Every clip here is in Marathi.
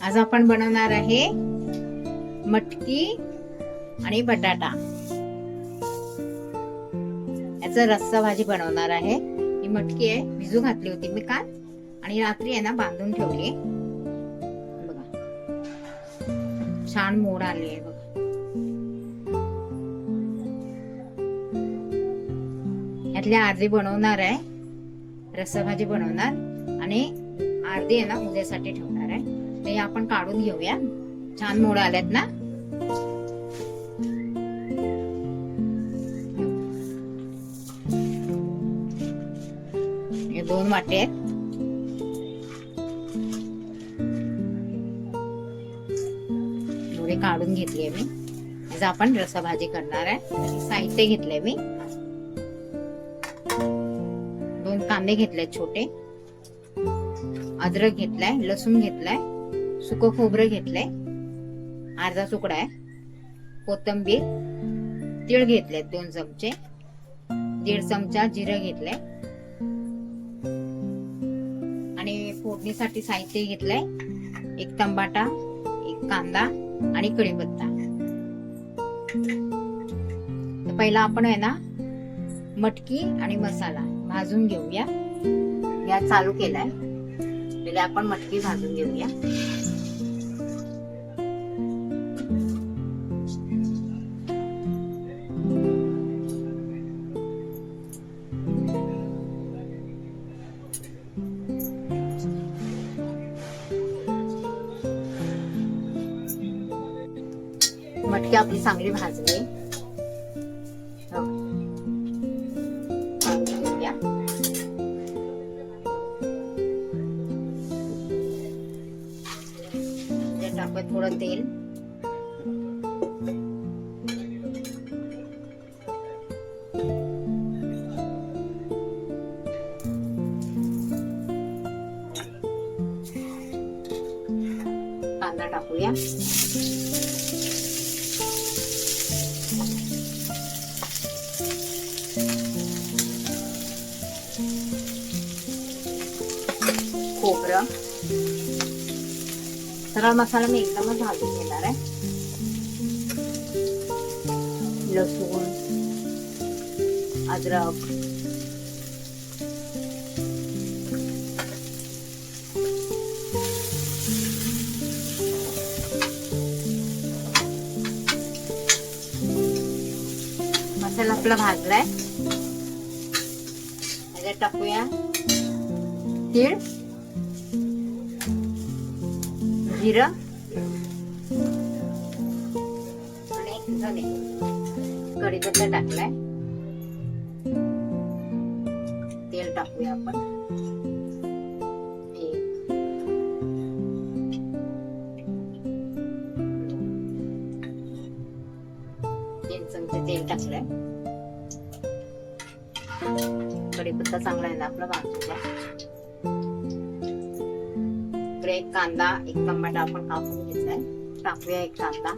आज आपण बनवणार आहे मटकी आणि बटाटा. याचा रस्सा भाजी बनवणार आहे. ही मटकी आहे भिजू घातली होती मी काल आणि रात्री आहे ना बांधून ठेवली बघा. छान मोड आली आहे बघा. यातल्या अर्धी बनवणार आहे रस्सा भाजी बनवणार आणि अर्धी आहे ना उद्यासाठी ठेवणार आहे. ते आपण काढून घेऊया. छान मोड आल्यात ना? हे दोन वाटे आहेत. एवढे काढून घेतले मी. आज आपण रसा भाजी करणार आहे. साहित्य घेतले मी. दोन कांदे घेतले छोटे. अद्रक घेतलाय लसूण घेतलाय. सुक खोबरं घेतलंय. अर्धा तुकडा आहे. कोथंबीर तीळ घेतलेत दोन चमचे. दीड चमचा जिरं घेतलंय. आणि फोडणीसाठी साहित्य घेतलंय. एक तंबाटा एक कांदा आणि कढीपत्ता. तर पहिला आपण आहे ना मटकी आणि मसाला भाजून घेऊया. गॅस चालू केलाय. पहिले आपण मटकी भाजून घेऊया. मटकी आपली चांगली भाजली. टाकूया थोडं तेल. कांदा टाकूया. खोबरं सर्व मसाला मी एकदमच भाजून घेणार आहे लसूण अद्रक मसाला आपला भाजलाय टाकूया तीळ जिरं. आणि धने. कढीपत्ता टाकलाय. तेल टाकूया आपण. तीन चमचे तेल टाकलंय. कढीपत्ता चांगला आहे ना आपला भाजूला एक कांदा एक टमाटा आपण कापून घेतलाय टाकूया एक कांदा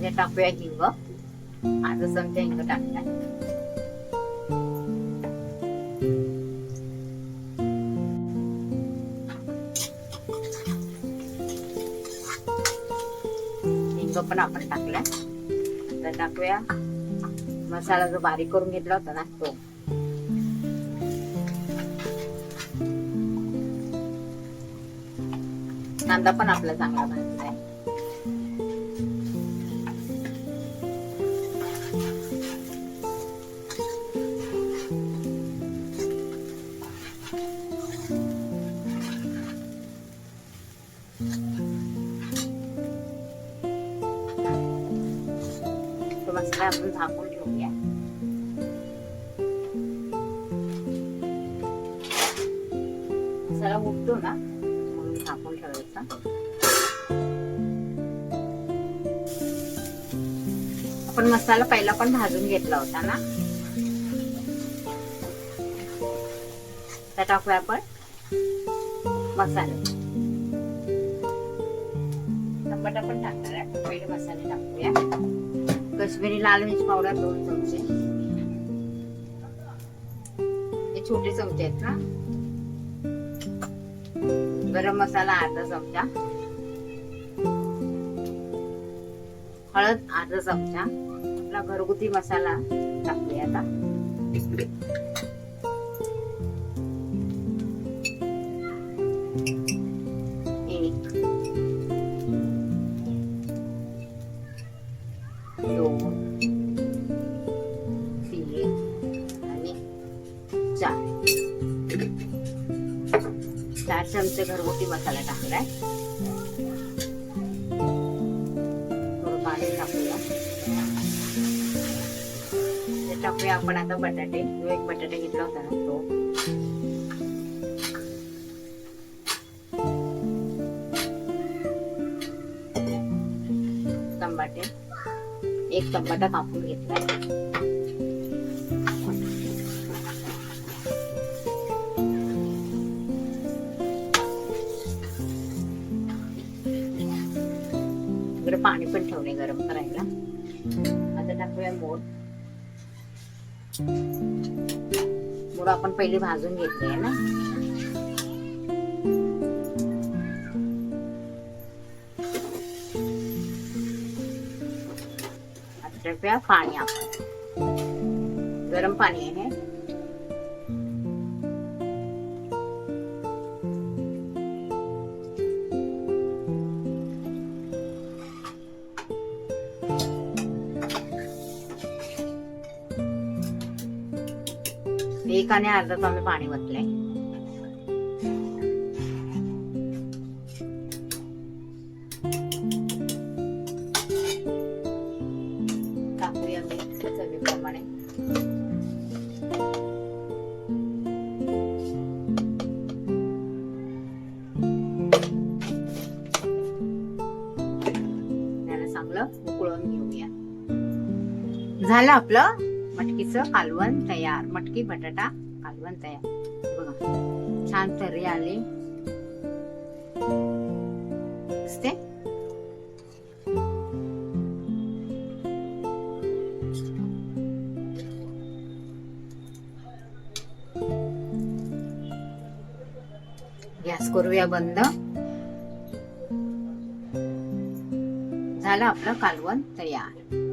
हे टाकूया हिंग अर्धा चमचा हिंग टाकलाय तो पण आपण टाकला आता टाकूया. मसाला जो बारीक करून घेतला होता ना तो. कांदा पण आपला चांगला भाजला तो आपण झाकून ठेवूया मसाला उठतो ना म्हणून झाकून ठेवायचा आपण मसाला पहिला पण भाजून घेतला होता ना. त्या टाकूया आपण मसाले. टमाटा पण टाकणार आहे. पहिले मसाले टाकूया. कश्मीरी लाल मिरच पावडर दोन चमचे. हे छोटे चमचे आहेत ना. गरम मसाला अर्धा चमचा. हळद अर्धा चमचा. आपला घरगुती मसाला टाकूया आता. चार चार चमचे घरगुती मसाला टाकलाय. थोडं पाणी टाकूया. ते टाकूया आपण आता बटाटे. जो एक बटाटे घेतला होता ना तो. टमाटे एक टमाटा कापून घेतलाय. पण ठेवले गरम करायला. आता टाकूया मोड. मोड आपण पहिले भाजून घेतले ना. आता टाकूया पाणी आपण. गरम पाणी आहे एक आणि अर्धा तांबे पाणी वतले टाकूया मीठ चवीप्रमाणे. त्याला चांगलं उकळून घेऊया. झालं आपलं? मटकीचं कालवण तयार. मटकी बटाटा कालवण तयार. बघा छान तर्री आली. दिसते? गॅस करूया बंद. झालं आपलं कालवण तयार.